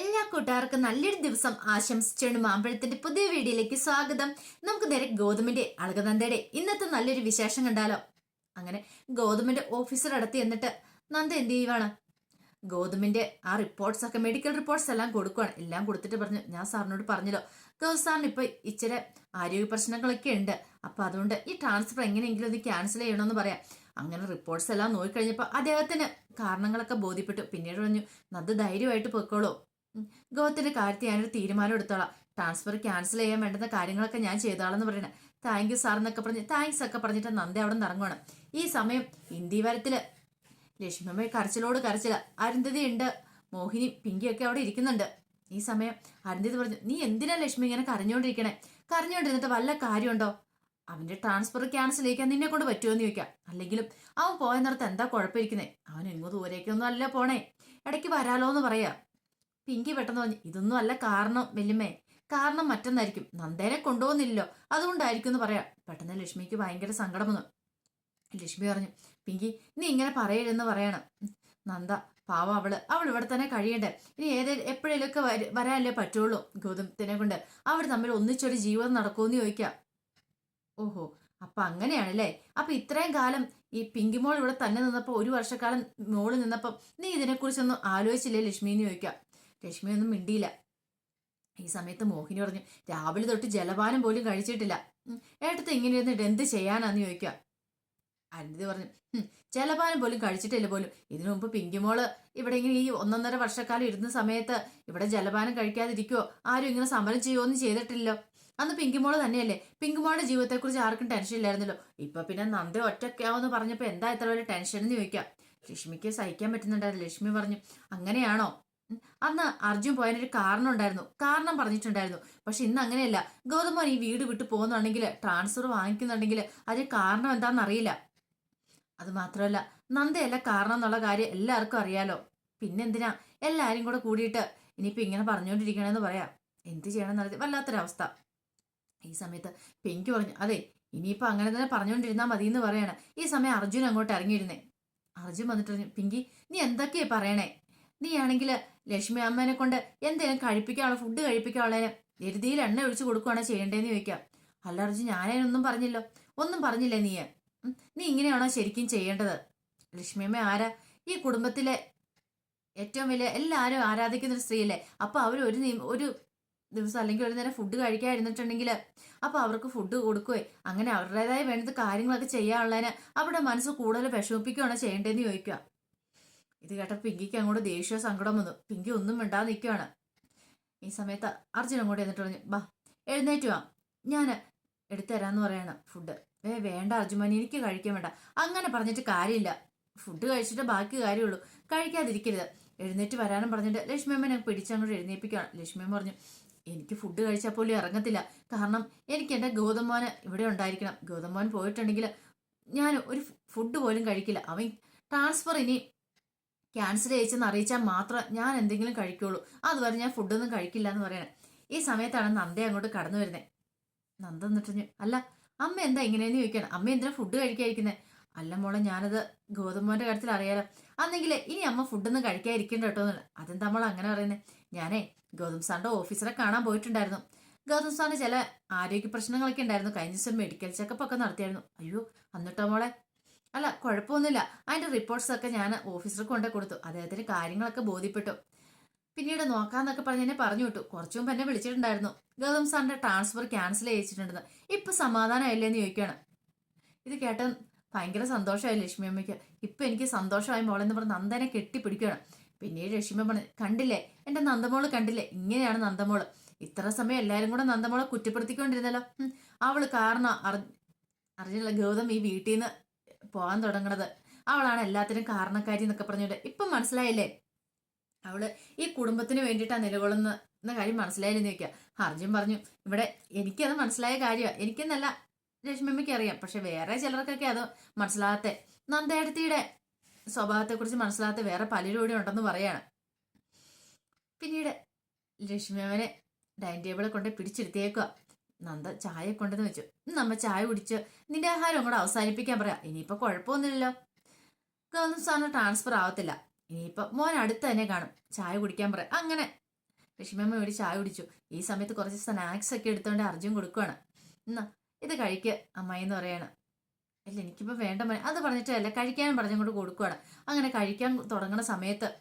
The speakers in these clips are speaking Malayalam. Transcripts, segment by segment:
എല്ലാ കൂട്ടുകാർക്കും നല്ലൊരു ദിവസം ആശംസിച്ചുകൊണ്ട് മാമ്പഴത്തിന്റെ പുതിയ വീഡിയോയിലേക്ക് സ്വാഗതം. നമുക്ക് നേരെ ഗോതമ്പിന്റെ അളകനന്ദയുടെ ഇന്നത്തെ നല്ലൊരു വിശേഷം കണ്ടാലോ? അങ്ങനെ ഗോതമ്പിന്റെ ഓഫീസർ അടുത്ത് എന്നിട്ട് നന്ദ എന്ത് ചെയ്യുവാണ്? ഗോതമ്പിന്റെ ആ റിപ്പോർട്ട്സ് ഒക്കെ മെഡിക്കൽ റിപ്പോർട്ട്സ് എല്ലാം കൊടുക്കുവാണ്. എല്ലാം കൊടുത്തിട്ട് പറഞ്ഞു ഞാൻ സാറിനോട് പറഞ്ഞല്ലോ ഗൗസ് സാറിന് ഇപ്പൊ ഇച്ചിരി ആരോഗ്യ പ്രശ്നങ്ങളൊക്കെ ഉണ്ട്. അപ്പൊ അതുകൊണ്ട് ഈ ട്രാൻസ്ഫർ എങ്ങനെയെങ്കിലും ഒന്ന് ക്യാൻസൽ ചെയ്യണമെന്ന് പറയാം. അങ്ങനെ റിപ്പോർട്ട്സ് എല്ലാം നോക്കിക്കഴിഞ്ഞപ്പോൾ അദ്ദേഹത്തിന് കാരണങ്ങളൊക്കെ ബോധ്യപ്പെട്ടു. പിന്നീട് പറഞ്ഞു നന്ദ ധൈര്യമായിട്ട് പൊയ്ക്കോളൂ. ഗോത്തിന്റെ കാര്യത്തിൽ ഞാനൊരു തീരുമാനം എടുത്തോളാം. ട്രാൻസ്ഫർ ക്യാൻസൽ ചെയ്യാൻ വേണ്ടുന്ന കാര്യങ്ങളൊക്കെ ഞാൻ ചെയ്താളെന്ന് പറയണേ. താങ്ക് യു സാർ എന്നൊക്കെ പറഞ്ഞ് താങ്ക്സ് ഒക്കെ പറഞ്ഞിട്ട് നന്ദി അവിടെ നിന്ന് ഇറങ്ങുവാണ്. ഈ സമയം ഇന്ത്യവരത്തിൽ ലക്ഷ്മിയമ്മ കരച്ചിലോട് കരച്ചില. അരുന്ധതി ഉണ്ട്. മോഹിനി പിങ്കിയൊക്കെ അവിടെ ഇരിക്കുന്നുണ്ട്. ഈ സമയം അരുന്ധതി പറഞ്ഞു നീ എന്തിനാ ലക്ഷ്മി ഇങ്ങനെ കരഞ്ഞുകൊണ്ടിരിക്കണേ കരഞ്ഞോണ്ടിരുന്നിട്ട് വല്ല കാര്യമുണ്ടോ? അവന്റെ ട്രാൻസ്ഫർ ക്യാൻസൽ ചെയ്യിക്കാൻ നിന്നെ കൊണ്ട് പറ്റുമോ എന്ന് ചോദിക്കാം. അല്ലെങ്കിലും അവൻ പോയ നേരത്ത് എന്താ കുഴപ്പമിരിക്കുന്നേ? അവൻ എങ്ങോ ദൂരേക്കൊന്നും അല്ല പോണേ. ഇടയ്ക്ക് വരാലോ എന്ന് പറയാ. പിങ്കി പെട്ടെന്ന് പറഞ്ഞു ഇതൊന്നും അല്ല കാരണം വല്യമ്മേ. കാരണം മറ്റൊന്നായിരിക്കും. നന്ദേനെ കൊണ്ടുപോകുന്നില്ലല്ലോ. അതുകൊണ്ടായിരിക്കും എന്ന് പറയാം. പെട്ടെന്ന് ലക്ഷ്മിക്ക് ഭയങ്കര സങ്കടം വന്നു. ലക്ഷ്മി പറഞ്ഞു പിങ്കി നീ ഇങ്ങനെ പറയരുതെന്ന് പറയണം. നന്ദ പാവം അവൾ. അവൾ ഇവിടെ തന്നെ കഴിയണ്ടേ ഇനി ഏത് എപ്പോഴേലൊക്കെ വര- വരാനല്ലേ പറ്റുള്ളൂ ഗൗതമത്തിനെ കൊണ്ട്. അവർ തമ്മിൽ ഒന്നിച്ചൊരു ജീവിതം നടക്കുമെന്ന് ചോദിക്കാം. ഓഹോ അപ്പൊ അങ്ങനെയാണല്ലേ? അപ്പൊ ഇത്രയും കാലം ഈ പിങ്കി മോൾ ഇവിടെ തന്നെ നിന്നപ്പോ ഒരു വർഷക്കാലം മോൾ നിന്നപ്പോൾ നീ ഇതിനെക്കുറിച്ചൊന്നും ആലോചിച്ചില്ലേ ലക്ഷ്മി? എന്ന് ചോദിക്കാം. ഒന്നും മിണ്ടിയില്ല. ഈ സമയത്ത് മോഹിനി പറഞ്ഞു രാവിലെ തൊട്ട് ജലപാനം പോലും കഴിച്ചിട്ടില്ല. ഏട്ടത്ത് ഇങ്ങനെ ഇരുന്നിട്ട് എന്ത് ചെയ്യാനാന്ന് ചോദിക്കാം അരുന്ധതി പറഞ്ഞു "ഉം, ജലപാനം പോലും കഴിച്ചിട്ടില്ല പോലും. ഇതിനു മുമ്പ് പിങ്കിമോൾ ഇവിടെ ഇങ്ങനെ ഈ ഒന്നൊന്നര വർഷക്കാലം ഇരുന്ന സമയത്ത് ഇവിടെ ജലപാനം കഴിക്കാതിരിക്കുവോ? ആരും ഇങ്ങനെ സമരം ചെയ്യുമോ ഒന്നും ചെയ്തിട്ടില്ലല്ലോ. അന്ന് പിങ്കിമോൾ തന്നെയല്ലേ? പിങ്കിമോളുടെ ജീവിതത്തെക്കുറിച്ച് ആർക്കും ടെൻഷൻ ഇല്ലായിരുന്നല്ലോ. ഇപ്പൊ പിന്നെ നന്ദ ഒറ്റയ്ക്കാവെന്ന് പറഞ്ഞപ്പോ എന്താ ഇത്ര വലിയ ടെൻഷൻ എന്ന് ചോദിക്കാം ലക്ഷ്മിക്ക് സഹിക്കാൻ പറ്റുന്നുണ്ടായിരുന്നു ലക്ഷ്മി പറഞ്ഞു അങ്ങനെയാണോ? അന്ന് അർജുൻ പോയതിനൊരു കാരണം ഉണ്ടായിരുന്നു കാരണം പറഞ്ഞിട്ടുണ്ടായിരുന്നു. പക്ഷെ ഇന്ന് അങ്ങനെയല്ല. ഗൗതമോൻ ഈ വീട് വിട്ടു പോകുന്നുണ്ടെങ്കിൽ ട്രാൻസ്ഫർ വാങ്ങിക്കുന്നുണ്ടെങ്കിൽ അതിന് കാരണം എന്താണെന്ന് അറിയില്ല അത് മാത്രമല്ല നന്ദയല്ല കാരണം എന്നുള്ള കാര്യം എല്ലാവർക്കും അറിയാലോ. പിന്നെന്തിനാ എല്ലാവരും കൂടെ കൂടിയിട്ട് ഇനിയിപ്പോൾ ഇങ്ങനെ പറഞ്ഞുകൊണ്ടിരിക്കണമെന്ന് പറയാം. എന്ത് ചെയ്യണമെന്ന് അറിയാം വല്ലാത്തൊരവസ്ഥ. ഈ സമയത്ത് പെങ്കി പറഞ്ഞു അതെ ഇനിയിപ്പോൾ അങ്ങനെ തന്നെ പറഞ്ഞുകൊണ്ടിരുന്നാൽ മതി എന്ന് പറയാണ്. ഈ സമയം അർജുൻ അങ്ങോട്ട് ഇറങ്ങിയിരുന്നേ. അർജുൻ വന്നിട്ട് പറഞ്ഞു പിങ്കി നീ എന്തൊക്കെയാ പറയണേ? നീ ആണെങ്കിൽ ലക്ഷ്മി അമ്മേനെ കൊണ്ട് എന്തെങ്കിലും കഴിപ്പിക്കാനുള്ള ഫുഡ് കഴിപ്പിക്കാനുള്ളതിന് എരുതിയിൽ എണ്ണ ഒഴിച്ചു കൊടുക്കുകയാണോ ചെയ്യേണ്ടതെന്ന് ചോദിക്കാം. അല്ലറിച്ച് ഞാനതിനൊന്നും പറഞ്ഞില്ലോ. ഒന്നും പറഞ്ഞില്ലേ നീ? നീ ഇങ്ങനെയാണോ ശരിക്കും ചെയ്യേണ്ടത്? ലക്ഷ്മിയമ്മ ആരാ? ഈ കുടുംബത്തിലെ ഏറ്റവും വലിയ എല്ലാവരും ആരാധിക്കുന്ന ഒരു സ്ത്രീയല്ലേ. അപ്പൊ അവർ ഒരു ഒരു ദിവസം അല്ലെങ്കിൽ ഒരു നേരം ഫുഡ് കഴിക്കാതിരുന്നിട്ടുണ്ടെങ്കിൽ അപ്പൊ അവർക്ക് ഫുഡ് കൊടുക്കുവേ. അങ്ങനെ അവരുടേതായ വേണ്ടത് കാര്യങ്ങളൊക്കെ ചെയ്യാനുള്ളതിന് അവരുടെ മനസ്സ് കൂടുതൽ വിഷമിപ്പിക്കുകയാണോ ചെയ്യേണ്ടതെന്ന് ചോദിക്കുക. ഇത് കേട്ട പിങ്കിക്ക് അങ്ങോട്ട് ദേഷ്യ സങ്കടം വന്നു. പിങ്കി ഒന്നും മിണ്ടാതെ നിൽക്കുകയാണ് ഈ സമയത്ത് അർജുൻ അങ്ങോട്ട് എന്നിട്ട് പറഞ്ഞു ബാ എഴുന്നേറ്റ് വാ. ഞാൻ എടുത്തുതരാന്ന് പറയണം ഫുഡ്. ഏ വേണ്ട അർജുമാനി എനിക്ക് കഴിക്കാൻ വേണ്ട. അങ്ങനെ പറഞ്ഞിട്ട് കാര്യമില്ല. ഫുഡ് കഴിച്ചിട്ട് ബാക്കി കാര്യമുള്ളൂ. കഴിക്കാതിരിക്കരുത്. എഴുന്നേറ്റ് വരാനും പറഞ്ഞിട്ട് ലക്ഷ്മി അമ്മനെ പിടിച്ചങ്ങോട്ട് എഴുന്നേൽപ്പിക്കുകയാണ് ലക്ഷ്മി അമ്മ പറഞ്ഞു എനിക്ക് ഫുഡ് കഴിച്ചാൽ പോലും ഇറങ്ങത്തില്ല. കാരണം എനിക്ക് എന്റെ ഗൗതമോന് ഇവിടെ ഉണ്ടായിരിക്കണം. ഗൗതമോൻ പോയിട്ടുണ്ടെങ്കിൽ ഞാൻ ഒരു ഫുഡ് പോലും കഴിക്കില്ല. അവൻ ട്രാൻസ്ഫർ ഇനി ക്യാൻസൽ ചെയ്യിച്ചെന്ന് അറിയിച്ചാൽ മാത്രം ഞാൻ എന്തെങ്കിലും കഴിക്കുള്ളൂ. അതുവരെ ഞാൻ ഫുഡൊന്നും കഴിക്കില്ല എന്ന് പറയണേ. ഈ സമയത്താണ് നന്ദ അങ്ങോട്ട് കടന്നു വരുന്നത് നന്ദ എന്നിട്ടു അല്ല അമ്മ എന്താ ഇങ്ങനെയെന്ന് ചോദിക്കണം. അമ്മ എന്തിനാ ഫുഡ് കഴിക്കാതിരിക്കുന്നത് അല്ല മോളെ ഞാനത് ഗോതമ്പോന്റെ കാര്യത്തിൽ അറിയാലോ. അന്നെങ്കിൽ ഇനി അമ്മ ഫുഡൊന്നും കഴിക്കാതിരിക്കണ്ട കേട്ടോ എന്ന് അതെന്താ മോളെ അങ്ങനെ പറയുന്നത് ഞാനേ ഗൗതം സാറിന്റെ ഓഫീസറെ കാണാൻ പോയിട്ടുണ്ടായിരുന്നു. ഗൗതം സാറിന് ചില ആരോഗ്യ പ്രശ്നങ്ങളൊക്കെ ഉണ്ടായിരുന്നു. കഴിഞ്ഞ ദിവസം മെഡിക്കൽ ചെക്കപ്പ് ഒക്കെ നടത്തിയായിരുന്നു. അയ്യോ എന്നിട്ടോ മോളെ? അല്ല കുഴപ്പമൊന്നുമില്ല. അതിന്റെ റിപ്പോർട്ട്സ് ഒക്കെ ഞാൻ ഓഫീസർക്ക് കൊണ്ടേ കൊടുത്തു അദ്ദേഹത്തിന് കാര്യങ്ങളൊക്കെ ബോധ്യപ്പെട്ടു. പിന്നീട് നോക്കാന്നൊക്കെ പറഞ്ഞ് എന്നെ പറഞ്ഞു വിട്ടു. കുറച്ചു മുമ്പ് എന്നെ വിളിച്ചിട്ടുണ്ടായിരുന്നു. ഗൗതം സാറിന്റെ ട്രാൻസ്ഫർ ക്യാൻസൽ ചെയ്യിച്ചിട്ടുണ്ടെന്ന്. ഇപ്പൊ സമാധാനമായില്ലേ എന്ന് ചോദിക്കുകയാണ്. ഇത് കേട്ട ഭയങ്കര സന്തോഷമായി ലക്ഷ്മി അമ്മയ്ക്ക്. ഇപ്പൊ എനിക്ക് സന്തോഷമായി മോളെന്ന് പറഞ്ഞ് നന്ദനെ കെട്ടിപ്പിടിക്കുകയാണ്. പിന്നീട് ലക്ഷ്മി അമ്മ കണ്ടില്ലേ? എന്റെ നന്ദമോൾ കണ്ടില്ലേ? ഇങ്ങനെയാണ് നന്ദമോൾ. ഇത്ര സമയം എല്ലാവരും കൂടെ നന്ദമോളെ കുറ്റപ്പെടുത്തിക്കൊണ്ടിരുന്നല്ലോ. അവൾ കാരണം അറിഞ്ഞില്ല ഗൗതം ഈ വീട്ടിൽ നിന്ന് പോകാൻ തുടങ്ങണത്. അവളാണ് എല്ലാത്തിനും കാരണക്കാരി എന്നൊക്കെ പറഞ്ഞിട്ട് ഇപ്പം മനസ്സിലായില്ലേ? അവൾ ഈ കുടുംബത്തിന് വേണ്ടിയിട്ടാണ് നിലകൊള്ളുന്ന എന്ന കാര്യം മനസ്സിലായില്ലെന്ന് ചോദിക്കുക അർജുൻ പറഞ്ഞു. ഇവിടെ എനിക്കത് മനസ്സിലായ കാര്യമാണ് എനിക്കെന്നല്ല രശ്മിമ്മയ്ക്ക് അറിയാം. പക്ഷെ വേറെ ചിലർക്കൊക്കെ അത് മനസ്സിലാകാത്ത. നന്ദേടത്തിയുടെ സ്വഭാവത്തെക്കുറിച്ച് മനസ്സിലാകാത്ത വേറെ പലരും കൂടി ഉണ്ടെന്ന് പറയാണ്. പിന്നീട് ലക്ഷ്മിയമ്മനെ ഡൈനിങ് ടേബിളെ കൊണ്ട് പിടിച്ചെടുത്തേക്കുക നന്ദ ചായ കൊണ്ടെന്ന് വെച്ചു. നമ്മ ചായ കുടിച്ച് നിന്റെ ആഹാരം കൂടെ അവസാനിപ്പിക്കാൻ പറയാം. ഇനിയിപ്പോ കുഴപ്പമൊന്നുമില്ലല്ലോ. ഗവൺമെന്റ് സാറിന് ട്രാൻസ്ഫർ ആവത്തില്ല. ഇനിയിപ്പോ മോൻ അടുത്ത് തന്നെ കാണും. ചായ കുടിക്കാൻ പറയാം. അങ്ങനെ ലക്ഷ്മിയമ്മ വേണ്ടി ചായ കുടിച്ചു. ഈ സമയത്ത് കുറച്ച് സ്നാക്സ് ഒക്കെ എടുത്തുകൊണ്ട് അർജുൻ കൊടുക്കുവാണ്. എന്നാ ഇത് കഴിക്ക് അമ്മായി എന്ന് പറയാണ്. അല്ല എനിക്കിപ്പോ വേണ്ട മോനെ. അത് പറഞ്ഞിട്ടല്ല കഴിക്കാൻ പറഞ്ഞുകൊണ്ട് കൊടുക്കുവാണ്. അങ്ങനെ കഴിക്കാൻ തുടങ്ങുന്ന സമയത്ത്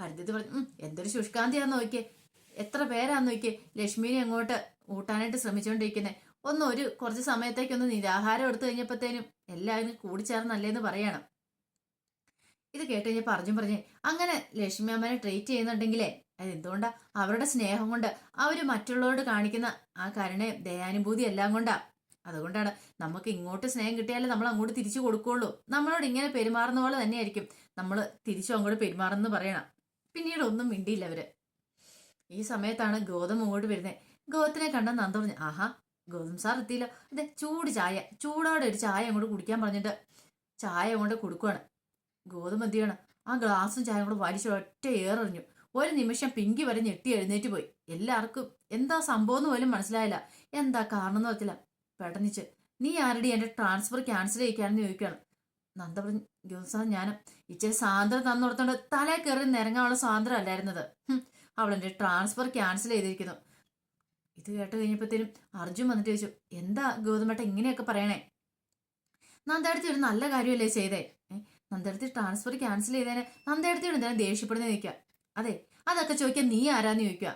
പരിധിത്ത് പറഞ്ഞു എന്തൊരു ശുഷ്കാന്തിയാന്ന് നോക്കിയേ. എത്ര പേരാന്ന് നോക്കിയേ. ലക്ഷ്മിനെ അങ്ങോട്ട് ഊട്ടാനായിട്ട് ശ്രമിച്ചുകൊണ്ടിരിക്കുന്നത് ഒന്ന് ഒരു കുറച്ച് സമയത്തേക്കൊന്ന് നിരാഹാരം എടുത്തു കഴിഞ്ഞപ്പോഴത്തേനും എല്ലാവരും കൂടിച്ചേർന്നല്ലേന്ന് പറയണം. ഇത് കേട്ട് കഴിഞ്ഞപ്പോൾ അർജുൻ പറഞ്ഞേ അങ്ങനെ ലക്ഷ്മി അമ്മനെ ട്രീറ്റ് ചെയ്യുന്നുണ്ടെങ്കിലേ അതെന്തുകൊണ്ടാ അവരുടെ സ്നേഹം കൊണ്ട് അവർ മറ്റുള്ളവരോട് കാണിക്കുന്ന ആ കരുണയും ദയാനുഭൂതി എല്ലാം കൊണ്ടാ. അതുകൊണ്ടാണ് നമുക്ക് ഇങ്ങോട്ട് സ്നേഹം കിട്ടിയാലേ നമ്മൾ അങ്ങോട്ട് തിരിച്ചു കൊടുക്കുകയുള്ളൂ നമ്മളോട് ഇങ്ങനെ പെരുമാറുന്ന പോലെ തന്നെയായിരിക്കും നമ്മൾ തിരിച്ചു അങ്ങോട്ട് പെരുമാറുന്നത് പറയണം. പിന്നീട് ഒന്നും മിണ്ടിയില്ല അവർ. ഈ സമയത്താണ് ഗോതം അങ്ങോട്ട് വരുന്നത് ഗൗതത്തിനെ കണ്ട നന്ദ പറഞ്ഞു ആഹാ ഗൗതം സാർ എത്തിയില്ല. അതെ ചൂട് ചായ ചൂടോടെ ഒരു ചായ അങ്ങോട്ട് കുടിക്കാൻ പറഞ്ഞിട്ട് ചായ കൊണ്ട് കൊടുക്കുവാണ്. ഗോതം എന്ത് ചെയ്യണം? ആ ഗ്ലാസും ചായ കൂടെ വലിച്ചു ഒറ്റ ഏറെറിഞ്ഞു ഒരു നിമിഷം പിങ്കി വരെ ഞെട്ടി എഴുന്നേറ്റ് പോയി. എല്ലാവർക്കും എന്താ സംഭവം എന്ന് പോലും മനസ്സിലായില്ല. എന്താ കാരണം എന്ന് പറയത്തില്ല പെട്ടെന്നിച്ച് നീ ആരുടെ എന്റെ ട്രാൻസ്ഫർ ക്യാൻസൽ ചെയ്യിക്കാണെന്ന് ചോദിക്കുകയാണ്. നന്ദ പറഞ്ഞു ഗൗതം സാർ ഞാൻ ഇച്ചിരി സാന്ദ്ര കൊടുത്തോണ്ട് തലേ കയറി നിരങ്ങാനുള്ള സ്വാതന്ത്ര്യം അല്ലായിരുന്നത്. അവളെന്റെ ട്രാൻസ്ഫർ ക്യാൻസൽ ചെയ്തിരിക്കുന്നു. ഇത് കേട്ട് കഴിഞ്ഞപ്പോഴത്തേനും അർജുൻ വന്നിട്ട് ചോദിച്ചു എന്താ ഗൗതമേട്ട ഇങ്ങനെയൊക്കെ പറയണേ? നന്ദാടത്തി ഒരു നല്ല കാര്യമല്ലേ ചെയ്തേ? നന്ദാടത്തി ട്രാൻസ്ഫർ ക്യാൻസൽ ചെയ്തേനെ. നന്ദാടത്തിയോട് എന്തിനാ ദേഷ്യപ്പെടുന്ന? ചോദിക്കുക. അതെ അതൊക്കെ ചോദിക്കാൻ നീ ആരാന്ന് ചോദിക്കുക.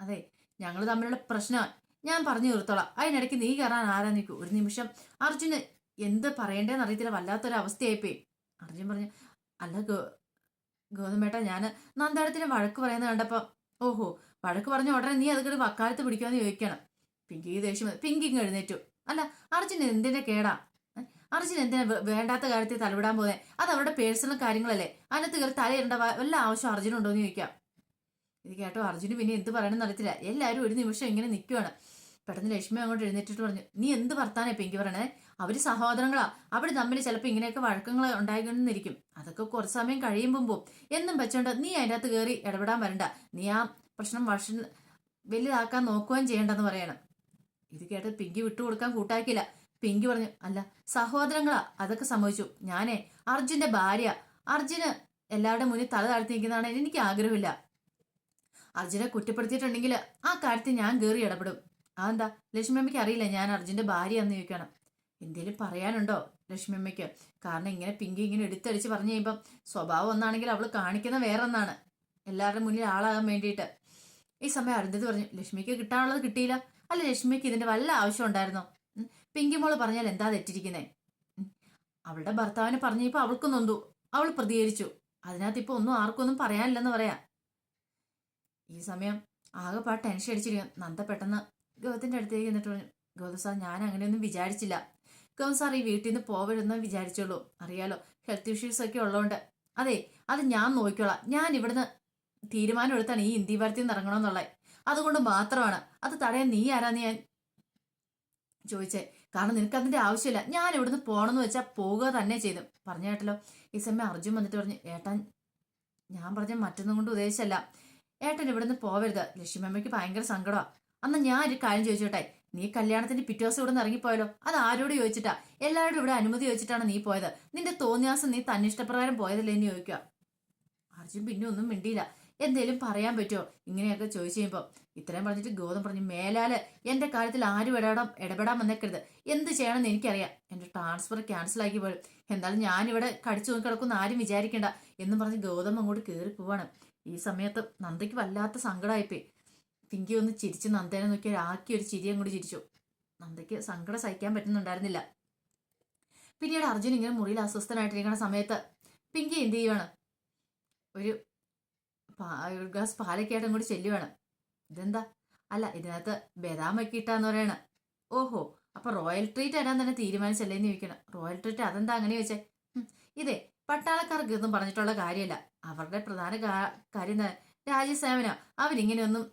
അതെ ഞങ്ങൾ തമ്മിലുള്ള പ്രശ്നം ഞാൻ പറഞ്ഞു തീർത്തോളാം. അതിനിടയ്ക്ക് നീ കയറാൻ ആരാന്ന് നിൽക്കൂ ഒരു നിമിഷം അർജുന് എന്ത് പറയണ്ടേന്ന് അറിയത്തില്ല. വല്ലാത്തൊരു അവസ്ഥയായിപ്പോയി. അർജുൻ പറഞ്ഞു അല്ല ഗോ ഗൗതമേട്ട ഞാൻ നന്ദാടത്തിന് വഴക്ക് പറയുന്നത് കണ്ടപ്പോൾ ഓഹോ വഴക്ക് പറഞ്ഞ ഉടനെ നീ അതൊക്കെ വക്കാലത്ത് പിടിക്കുമെന്ന് ചോദിക്കണം. പിങ്കി ദേഷ്യം പിങ്കിങ് എഴുന്നേറ്റു. അല്ല അർജുൻ എന്തിന്റെ കേടാ? അർജുൻ എന്തിനാ വേണ്ടാത്ത കാര്യത്തിൽ തലവിടാൻ പോകുന്നത് അത് അവരുടെ പേഴ്സണൽ കാര്യങ്ങളല്ലേ. അതിനകത്ത് കയറി തലയിടേണ്ട വല്ല ആവശ്യം അർജുനുണ്ടോ എന്ന് ചോദിക്കാം. ഇത് കേട്ടോ അർജുന് പിന്നെ എന്ത് പറയണമെന്ന് അറിയത്തില്ല. എല്ലാവരും ഒരു നിമിഷം ഇങ്ങനെ നിൽക്കുവാണ് പെട്ടെന്ന് ലക്ഷ്മി അങ്ങോട്ട് എഴുന്നേറ്റിട്ട് പറഞ്ഞു നീ എന്ത് വർത്താനേ പിങ്കി പറയണേ? അവർ സഹോദരങ്ങളാ. അവർ തമ്മിൽ ചിലപ്പോൾ ഇങ്ങനെയൊക്കെ വഴക്കങ്ങൾ ഉണ്ടായിക്കൊണ്ടിരിക്കും. അതൊക്കെ കുറച്ച് സമയം കഴിയുമ്പോൾ പോകും എന്നും വെച്ചോണ്ട് നീ അതിന്റെ അകത്ത് കയറി ഇടപെടാൻ വരണ്ട. നീ ആ പ്രശ്നം വഷ വലുതാക്കാൻ നോക്കുകയും ചെയ്യണ്ടെന്ന് പറയണം. ഇത് കേട്ട് പിങ്കി വിട്ടുകൊടുക്കാൻ കൂട്ടാക്കിയില്ല. പിങ്കി പറഞ്ഞു അല്ല സഹോദരങ്ങളാ അതൊക്കെ സംഭവിച്ചു ഞാനേ അർജുന്റെ ഭാര്യ. അർജുന് എല്ലാവരുടെ മുന്നിൽ തല താഴ്ത്തി നിൽക്കുന്നതാണ് എനിക്ക് ആഗ്രഹമില്ല. അർജുനെ കുറ്റപ്പെടുത്തിയിട്ടുണ്ടെങ്കിൽ ആ കാര്യത്തിൽ ഞാൻ കയറി ഇടപെടും. അതെന്താ? ലക്ഷ്മിയമ്മയ്ക്ക് അറിയില്ല ഞാൻ അർജുന്റെ ഭാര്യ എന്ന് ചോദിക്കണം. എന്തേലും പറയാനുണ്ടോ ലക്ഷ്മിയമ്മയ്ക്ക് കാരണം ഇങ്ങനെ പിങ്കി ഇങ്ങനെ എടുത്തടിച്ച് പറഞ്ഞു കഴിയുമ്പം സ്വഭാവം ഒന്നാണെങ്കിൽ അവൾ കാണിക്കുന്ന വേറെ ഒന്നാണ് എല്ലാവരുടെ മുന്നിൽ ആളാകാൻ വേണ്ടിയിട്ട്. ഈ സമയം അരുന്ധതി പറഞ്ഞു ലക്ഷ്മിക്ക് കിട്ടാനുള്ളത് കിട്ടിയില്ല. അല്ല ലക്ഷ്മിക്ക് ഇതിന്റെ വല്ല ആവശ്യം ഉണ്ടായിരുന്നോ? പിങ്കിമോൾ പറഞ്ഞാൽ എന്താ തെറ്റിരിക്കുന്നേ. അവളുടെ ഭർത്താവിനെ പറഞ്ഞപ്പോ അവൾക്ക് നൊന്തു. അവൾ പ്രതികരിച്ചു. അതിനകത്ത് ഇപ്പൊ ഒന്നും ആർക്കൊന്നും പറയാനില്ലെന്ന് പറയാ. ഈ സമയം ആകെ ആകെപ്പാ ടെൻഷൻ അടിച്ചിരിക്കും നന്ദ പെട്ടെന്ന് ഗൗതത്തിന്റെ അടുത്തേക്ക് എന്നിട്ട് പറഞ്ഞു ഗൗതം സാർ ഞാൻ അങ്ങനെയൊന്നും വിചാരിച്ചില്ല. ഗൗതം സാർ ഈ വീട്ടിൽ നിന്ന് പോവരുതെന്ന് വിചാരിച്ചോളൂ. അറിയാലോ ഹെൽത്ത് ഇഷ്യൂസ് ഒക്കെ ഉള്ളതുകൊണ്ട് അതെ അത് ഞാൻ നോക്കിക്കോളാം. ഞാൻ ഇവിടുന്ന് തീരുമാനം എടുത്താണ് ഈ ഇന്ത്യ ഭാരത്തിൽ നിന്ന് ഇറങ്ങണമെന്നുള്ളത്. അതുകൊണ്ട് മാത്രമാണ്. അത് തടയാൻ നീ ആരാന്ന് ഞാൻ ചോദിച്ചേ. കാരണം നിനക്ക് അതിന്റെ ആവശ്യമില്ല. ഞാൻ ഇവിടുന്ന് പോണെന്ന് വെച്ചാൽ പോവുക തന്നെ ചെയ്തു. പറഞ്ഞു കേട്ടല്ലോ. ഈ സമയം അർജുൻ വന്നിട്ട് പറഞ്ഞു ഏട്ടൻ ഞാൻ പറഞ്ഞ മറ്റൊന്നും കൊണ്ട് ഉദ്ദേശിച്ചല്ല. ഏട്ടൻ ഇവിടുന്ന് പോവരുത്. ലക്ഷ്മിയമ്മയ്ക്ക് ഭയങ്കര സങ്കടമാ. അന്ന് ഞാൻ ഒരു കാര്യം ചോദിച്ചോട്ടെ? നീ കല്യാണത്തിന്റെ പിറ്റേ ദിവസം ഇവിടെ നിന്ന് ഇറങ്ങിപ്പോയല്ലോ? അത് ആരോട് ചോദിച്ചിട്ടാ? എല്ലാവരോടും ഇവിടെ അനുമതി ചോദിച്ചിട്ടാണ് നീ പോയത്. നിന്റെ തോന്നിയാസം നീ തന്നിഷ്ടപ്രകാരം പോയതല്ലേ എന്ന് ചോദിക്കുക അർജുൻ പിന്നെ ഒന്നും മിണ്ടിയില്ല. എന്തേലും പറയാൻ പറ്റുമോ ഇങ്ങനെയൊക്കെ ചോദിച്ചു കഴിയുമ്പോൾ ഇത്രയും പറഞ്ഞിട്ട് ഗോതം പറഞ്ഞു മേലാൽ എന്റെ കാര്യത്തിൽ ആരും ഇടപെടാൻ ഇടപെടാൻ വന്നേക്കരുത്. എന്ത് ചെയ്യണമെന്ന് എനിക്കറിയാം. എന്റെ ട്രാൻസ്ഫർ ക്യാൻസൽ ആക്കി പോലും. എന്തായാലും ഞാനിവിടെ കടിച്ചു നോക്കി കിടക്കുന്ന ആരും വിചാരിക്കണ്ട എന്നും പറഞ്ഞ് ഗോതം അങ്ങോട്ട് കയറി പോവാണ്. ഈ സമയത്ത് നന്ദയ്ക്ക് വല്ലാത്ത സങ്കടമായിപ്പോയി പിങ്കി ഒന്ന് ചിരിച്ച് നന്ദേനെ നോക്കി ആക്കി ഒരു ചിരിയും കൂടി ചിരിച്ചു. നന്ദയ്ക്ക് സങ്കടം സഹിക്കാൻ പറ്റുന്നുണ്ടായിരുന്നില്ല. പിന്നീട് അർജുൻ ഇങ്ങനെ മുറിയിൽ അസ്വസ്ഥനായിട്ടിരിക്കുന്ന സമയത്ത് പിങ്കി എന്ത് ചെയ്യുവാണ്? ഒരു ഒരു ഗ്ലാസ് പാലൊക്കെ ആയിട്ട് അങ്ങോട്ട് ചെല്ലുവാണ്. ഇതെന്താ? അല്ല ഇതിനകത്ത് ബദാമൊക്കെ ഇട്ടാന്ന് പറയണ. ഓഹോ അപ്പൊ റോയൽ ട്രീറ്റ് തരാൻ തന്നെ തീരുമാനിച്ചല്ലേന്ന് ചോദിക്കണം. റോയൽ ട്രീറ്റ് അതെന്താ അങ്ങനെ ചോദിച്ചേ? ഇതേ പട്ടാളക്കാർക്ക് ഇതൊന്നും പറഞ്ഞിട്ടുള്ള കാര്യമല്ല. അവരുടെ പ്രധാന കാര്യം എന്താ? രാജ്യസേവന. അവരിങ്ങനെയൊന്നും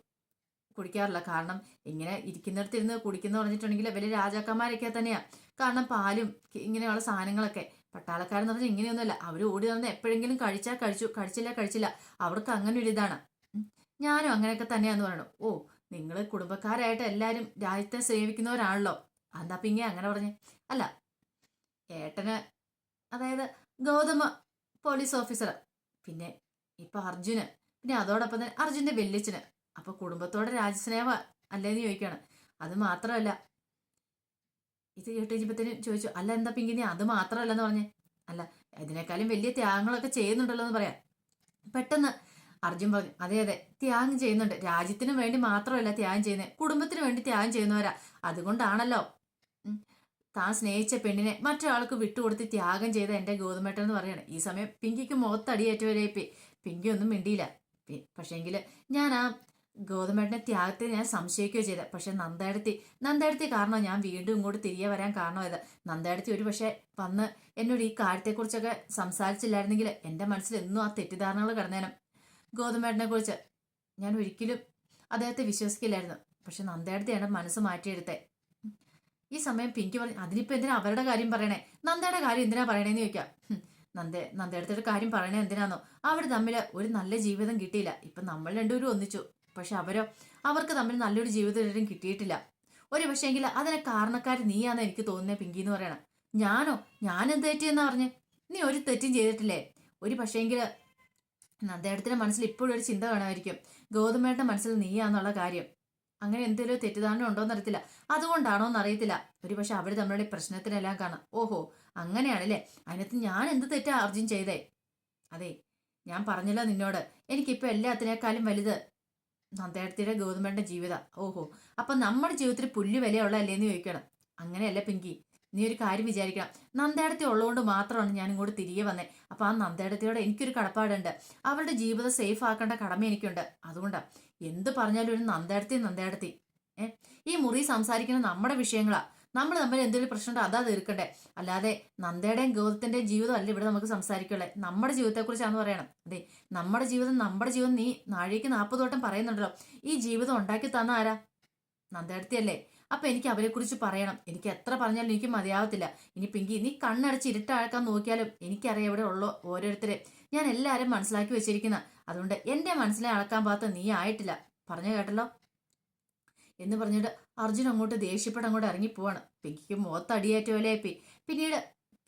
കുടിക്കാറില്ല. കാരണം ഇങ്ങനെ ഇരിക്കുന്നിടത്തിരുന്ന് കുടിക്കുന്ന പറഞ്ഞിട്ടുണ്ടെങ്കിൽ വലിയ രാജാക്കന്മാരൊക്കെ തന്നെയാ. കാരണം പാലും ഇങ്ങനെയുള്ള സാധനങ്ങളൊക്കെ. പട്ടാളക്കാരെന്ന് പറഞ്ഞാൽ ഇങ്ങനെയൊന്നുമല്ല. അവർ ഓടി നടന്ന് എപ്പോഴെങ്കിലും കഴിച്ചാൽ കഴിച്ചു. കഴിച്ചില്ല കഴിച്ചില്ല. അവർക്ക് അങ്ങനെ ഒരു ഇതാണ്. ഞാനും അങ്ങനെയൊക്കെ തന്നെയാന്ന് പറയണു. ഓ നിങ്ങൾ കുടുംബക്കാരായിട്ട് എല്ലാവരും രാജ്യത്തെ സേവിക്കുന്നവരാണല്ലോ. എന്താ പിങ്ങെ അങ്ങനെ പറഞ്ഞേ? അല്ല ഏട്ടന് അതായത് ഗൗതമ പോലീസ് ഓഫീസർ പിന്നെ ഇപ്പൊ അർജുന്. പിന്നെ അതോടൊപ്പം തന്നെ അർജുന്റെ വെല്ലിച്ചന് അപ്പൊ കുടുംബത്തോടെ രാജ്യസ്നേഹ അല്ലേന്ന് ചോദിക്കാണ്. അത് മാത്രമല്ല ഇത് കേട്ട് കഴിഞ്ഞപ്പോഴത്തേനും ചോദിച്ചു അല്ല എന്താ പിങ്കിനി അത് മാത്രമല്ലെന്ന് പറഞ്ഞേ? അല്ല ഇതിനേക്കാളും വലിയ ത്യാഗങ്ങളൊക്കെ ചെയ്യുന്നുണ്ടല്ലോ എന്ന് പറയാം. പെട്ടെന്ന് അർജുൻ പറഞ്ഞു അതെ അതെ ത്യാഗം ചെയ്യുന്നുണ്ട്. രാജ്യത്തിന് വേണ്ടി മാത്രമല്ല ത്യാഗം ചെയ്യുന്നത് കുടുംബത്തിന് വേണ്ടി ത്യാഗം ചെയ്യുന്നവരാ. അതുകൊണ്ടാണല്ലോ. താൻ സ്നേഹിച്ച പെണ്ണിനെ മറ്റൊരാൾക്ക് വിട്ടുകൊടുത്ത് ത്യാഗം ചെയ്ത എന്റെ ഗോതമേട്ടൻ എന്ന് പറയാണ് ഈ സമയം പിങ്കിക്ക് മുഖത്തടിയേറ്റവരേപ്പി പിങ്കി ഒന്നും മിണ്ടിയില്ല. പക്ഷേങ്കിൽ ഞാൻ ആ ഗോതമ്പേട്ടനെ ത്യാഗത്തെ ഞാൻ സംശയിക്കുകയോ ചെയ്ത. പക്ഷെ നന്ദേടത്തി നന്ദേടത്തി കാരണം? ഞാൻ വീണ്ടും ഇങ്ങോട്ട് തിരികെ വരാൻ കാരണമായത് നന്ദേടത്തി ഒരു പക്ഷേ വന്ന് എന്നോട് ഈ കാര്യത്തെക്കുറിച്ചൊക്കെ സംസാരിച്ചില്ലായിരുന്നെങ്കിൽ എന്റെ മനസ്സിൽ എന്നും ആ തെറ്റിദ്ധാരണകൾ കിടന്നേനും. ഗോതമ്പേട്ടനെ കുറിച്ച് ഞാൻ ഒരിക്കലും അദ്ദേഹത്തെ വിശ്വസിക്കില്ലായിരുന്നു. പക്ഷെ നന്ദേടത്തെയാണ് മനസ്സ് മാറ്റിയെടുത്തേ. ഈ സമയം പിങ്കി പറഞ്ഞു അതിനിപ്പോ എന്തിനാ അവരുടെ കാര്യം പറയണേ? നന്ദയുടെ കാര്യം എന്തിനാ പറയണേന്ന് ചോദിക്കാം. നന്ദേ നന്ദ നന്ദയുടെ കാര്യം പറയണേ എന്തിനാന്നോ? അവർ തമ്മിൽ ഒരു നല്ല ജീവിതം കിട്ടിയില്ല. ഇപ്പൊ നമ്മൾ രണ്ടുപേരും ഒന്നിച്ചു. പക്ഷെ അവരോ അവർക്ക് തമ്മിൽ നല്ലൊരു ജീവിതം കിട്ടിയിട്ടില്ല. ഒരു പക്ഷേങ്കിൽ അതിനെ കാരണക്കാർ നീയാന്ന് എനിക്ക് തോന്നുന്നത് പിങ്കി എന്ന് പറയണം. ഞാനോ? ഞാൻ എന്ത് തെറ്റിയെന്നാ പറഞ്ഞ് നീ ഒരു തെറ്റും ചെയ്തിട്ടില്ലേ? ഒരു പക്ഷേങ്കിൽ അദ്ദേഹത്തിന്റെ മനസ്സിൽ ഇപ്പോഴും ഒരു ചിന്ത കാണുമായിരിക്കും. ഗൗതമേട്ടന്റെ മനസ്സിൽ നീയാന്നുള്ള കാര്യം. അങ്ങനെ എന്തെങ്കിലും തെറ്റിദ്ധാരണ ഉണ്ടോന്ന് അറിയത്തില്ല അതുകൊണ്ടാണോ എന്ന് അറിയത്തില്ല ഒരു പക്ഷെ അവർ തമ്മിലുള്ള പ്രശ്നത്തിനെല്ലാം കാണാം. ഓഹോ അങ്ങനെയാണല്ലേ? അതിനകത്ത് ഞാൻ എന്ത് തെറ്റാ അർജുൻ ചെയ്തേ? അതെ ഞാൻ പറഞ്ഞല്ലോ നിന്നോട്. എനിക്കിപ്പോ എല്ലാത്തിനേക്കാളും വലുത് നന്ദേടത്തിയുടെ ഗൗതമേട്ടന്റെ ജീവിതം. ഓഹോ. അപ്പൊ നമ്മുടെ ജീവിതത്തിൽ പുല്ല് വിലയുള്ള എന്ന് ചോദിക്കണം. അങ്ങനെയല്ല പിങ്കി? നീ ഒരു കാര്യം വിചാരിക്കണം. നന്ദേടത്തി ഉള്ളതുകൊണ്ട് മാത്രമാണ് ഞാൻ ഇങ്ങോട്ട് തിരികെ വന്നത് അപ്പൊ ആ നന്ദേടത്തിയോട് എനിക്കൊരു കടപ്പാടുണ്ട്. അവളുടെ ജീവിതം സേഫ് ആക്കേണ്ട കടമ എനിക്കുണ്ട്. അതുകൊണ്ടാണ് എന്ത് പറഞ്ഞാലും ഒരു നന്ദേടത്തി നന്ദേടത്തി. ഏ? ഈ മുറി സംസാരിക്കുന്ന നമ്മുടെ വിഷയങ്ങളാ. നമ്മൾ തമ്മിൽ എന്തെങ്കിലും പ്രശ്നമുണ്ടോ? അതാ തീർക്കണ്ടേ അല്ലാതെ നന്ദയുടെയും ഗൗതത്തിന്റെയും ജീവിതം അല്ല ഇവിടെ നമുക്ക് സംസാരിക്കുള്ളേ? നമ്മുടെ ജീവിതത്തെക്കുറിച്ചാന്ന് പറയണം. അതെ നമ്മുടെ ജീവിതം നമ്മുടെ ജീവിതം നീ നാഴേക്ക് നാൽപ്പത് വട്ടം പറയുന്നുണ്ടല്ലോ. ഈ ജീവിതം ഉണ്ടാക്കി തന്ന ആരാ? നന്ദേടത്തിയല്ലേ അപ്പൊ എനിക്ക് അവരെ കുറിച്ച് പറയണം. എനിക്ക് എത്ര പറഞ്ഞാലും എനിക്ക് മതിയാവത്തില്ല. ഇനി പിങ്കി നീ കണ്ണടച്ച് ഇരുട്ടാക്കാൻ നോക്കിയാലും എനിക്കറിയാം ഇവിടെ ഉള്ളോ ഓരോരുത്തരെ. ഞാൻ എല്ലാവരും മനസ്സിലാക്കി വെച്ചിരിക്കുന്ന. അതുകൊണ്ട് എന്റെ മനസ്സിലെ അളക്കാൻ പാത്ത നീ ആയിട്ടില്ല. പറഞ്ഞു കേട്ടല്ലോ? എന്ന് പറഞ്ഞിട്ട് അർജുൻ അങ്ങോട്ട് ദേഷ്യപ്പെട്ട് അങ്ങോട്ട് ഇറങ്ങി പോവാണ്. പിങ്കിക്ക് മുഖത്തടിയേറ്റ പോലെ ആയിപ്പോയി. പിന്നീട്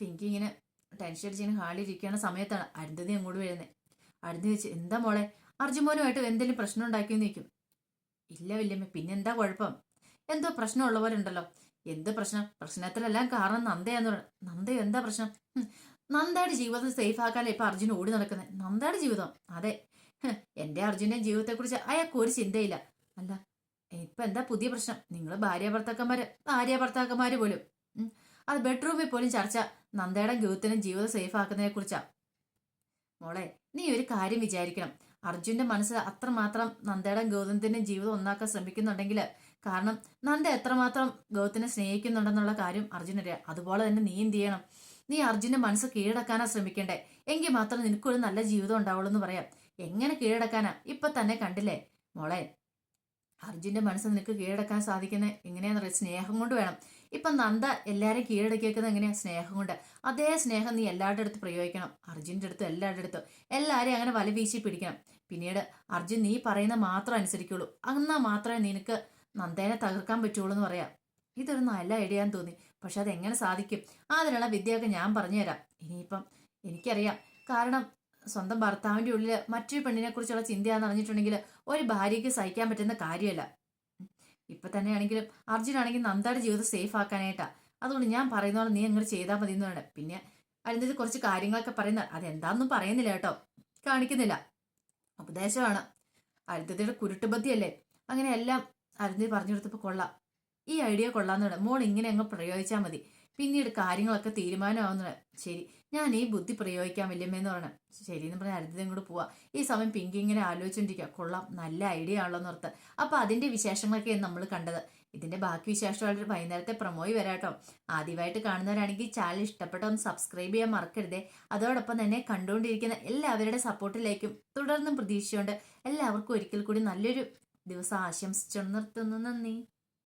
പിങ്കി ഇങ്ങനെ ടെൻഷൻ അടിച്ചിങ്ങനെ ഹാളിൽ ഇരിക്കുന്ന സമയത്താണ് അരുന്ധതി അങ്ങോട്ട് വരുന്നത് അരുന്ധതി വെച്ച് എന്താ മോളെ? അർജുൻ മോനുമായിട്ട് എന്തെങ്കിലും പ്രശ്നം ഉണ്ടാക്കിയെന്ന് നിൽക്കും ഇല്ല വല്യമ്മ പിന്നെന്താ കുഴപ്പം? എന്തോ പ്രശ്നം ഉള്ള പോലെ ഉണ്ടല്ലോ. എന്ത് പ്രശ്നം? പ്രശ്നത്തിലെല്ലാം കാരണം നന്ദയാന്ന് പറയണം നന്ദയോ? എന്താ പ്രശ്നം? നന്ദയുടെ ജീവിതം സേഫ് ആക്കാനല്ലേ ഇപ്പൊ അർജുൻ ഓടി നടക്കുന്നത് നന്ദയുടെ ജീവിതം? അതെ. എന്റെ ജീവിതത്തെ ജീവിതത്തെക്കുറിച്ച് അയാൾക്ക് ഒരു ചിന്തയില്ല. അല്ല ഇപ്പൊ എന്താ പുതിയ പ്രശ്നം? നിങ്ങൾ ഭാര്യ ഭർത്താക്കന്മാര് ഭാര്യ ഭർത്താക്കന്മാര് പോലും. അത് ബെഡ്റൂമിൽ പോലും ചർച്ച. നന്ദയുടെ ഗൗതനും ജീവിതം സേഫ് ആക്കുന്നതിനെ കുറിച്ചാ. മോളെ നീ ഒരു കാര്യം വിചാരിക്കണം. അർജുന്റെ മനസ്സിൽ അത്രമാത്രം നന്ദയുടെ ഗൗതത്തിന്റെ ജീവിതം ഒന്നാക്കാൻ ശ്രമിക്കുന്നുണ്ടെങ്കിൽ കാരണം നന്ദ എത്രമാത്രം ഗൗതത്തിനെ സ്നേഹിക്കുന്നുണ്ടെന്നുള്ള കാര്യം അർജുനരെ അതുപോലെ തന്നെ നീ എന്ത് ചെയ്യണം? നീ അർജുന്റെ മനസ്സ് കീഴടക്കാനാ ശ്രമിക്കണ്ടേ? എങ്കിൽ മാത്രം നിനക്കൊരു നല്ല ജീവിതം ഉണ്ടാവുള്ളൂ എന്ന് പറയാം. എങ്ങനെ കീഴടക്കാനാ? ഇപ്പൊ തന്നെ കണ്ടില്ലേ? മോളെ അർജുന്റെ മനസ്സ് നിനക്ക് കീഴടക്കാൻ സാധിക്കുന്നത് എങ്ങനെയാന്ന് പറയാം സ്നേഹം കൊണ്ട് വേണം. ഇപ്പൊ നന്ദ എല്ലാരെയും കീഴടക്കിയേക്കുന്നത് എങ്ങനെയാ സ്നേഹം കൊണ്ട്? അതേ സ്നേഹം നീ എല്ലാവരുടെ അടുത്ത് പ്രയോഗിക്കണം. അർജുന്റെ അടുത്തും എല്ലാവരുടെ അടുത്തും എല്ലാവരെയും അങ്ങനെ വല വീശി പിടിക്കണം. പിന്നീട് അർജുൻ നീ പറയുന്ന മാത്രം അനുസരിക്കുള്ളൂ. എന്നാ മാത്രമേ നിനക്ക് നന്ദേനെ തകർക്കാൻ പറ്റുള്ളൂ എന്ന് പറയാം. ഇതൊരു നല്ല ഐഡിയ എന്ന് തോന്നി. പക്ഷെ അതെങ്ങനെ സാധിക്കും? അതിനുള്ള വിദ്യയൊക്കെ ഞാൻ പറഞ്ഞുതരാം. ഇനിയിപ്പം എനിക്കറിയാം. കാരണം സ്വന്തം ഭർത്താവിന്റെ ഉള്ളിൽ മറ്റൊരു പെണ്ണിനെ കുറിച്ചുള്ള ചിന്തയാന്ന് അറിഞ്ഞിട്ടുണ്ടെങ്കിൽ ഒരു ഭാര്യയ്ക്ക് സഹിക്കാൻ പറ്റുന്ന കാര്യമല്ല. ഇപ്പൊ തന്നെയാണെങ്കിലും അർജുൻ ആണെങ്കിൽ നന്ദയുടെ ജീവിതം സേഫ് ആക്കാനായിട്ടാ. അതുകൊണ്ട് ഞാൻ പറയുന്ന പോലെ നീ അങ്ങനെ ചെയ്താൽ മതി എന്ന് വേണം പിന്നെ അതിന്റെ കുറച്ച് കാര്യങ്ങളൊക്കെ പറയുന്ന അതെന്താന്നും പറയുന്നില്ല കേട്ടോ. കാണിക്കുന്നില്ല. ഉപദേശമാണ്. അരുന്ധതിയുടെ കുരുട്ടുബദ്ധിയല്ലേ? അങ്ങനെ എല്ലാം അരുന്ധതി പറഞ്ഞു കൊടുത്തപ്പോൾ കൊള്ളാം. ഈ ഐഡിയ കൊള്ളാന്നുണ്ട് മോൾ ഇങ്ങനെ അങ്ങ് പ്രയോഗിച്ചാൽ മതി. പിന്നീട് കാര്യങ്ങളൊക്കെ തീരുമാനമാവുന്നത് ശരി ഞാൻ ഈ ബുദ്ധി പ്രയോഗിക്കാൻ വല്യമ്മയെന്ന് പറഞ്ഞു ശരി എന്ന് പറഞ്ഞാൽ അരുന്ധതിയും കൂടെ പോവാ. ഈ സമയം പിങ്കി ഇങ്ങനെ ആലോചിച്ചോണ്ടിരിക്കുക കൊള്ളാം നല്ല ഐഡിയ ആണല്ലോ എന്ന് ഓർത്ത്. അപ്പൊ അതിന്റെ വിശേഷങ്ങളൊക്കെയാണ് നമ്മൾ കണ്ടത്. ഇതിന്റെ ബാക്കി വിശേഷമായിട്ട് വൈകുന്നേരത്തെ പ്രമോയി വരാട്ടോ ആദ്യമായിട്ട് കാണുന്നവരാണെങ്കിൽ ചാനൽ ഇഷ്ടപ്പെട്ട ഒന്ന് സബ്സ്ക്രൈബ് ചെയ്യാൻ മറക്കരുതേ. അതോടൊപ്പം തന്നെ കണ്ടുകൊണ്ടിരിക്കുന്ന എല്ലാവരുടെ സപ്പോർട്ടിലേക്കും തുടർന്നും പ്രതീക്ഷയുണ്ട് എല്ലാവർക്കും ഒരിക്കൽ കൂടി നല്ലൊരു ദിവസം ആശംസിച്ചു നിർത്തുന്നു നന്ദി.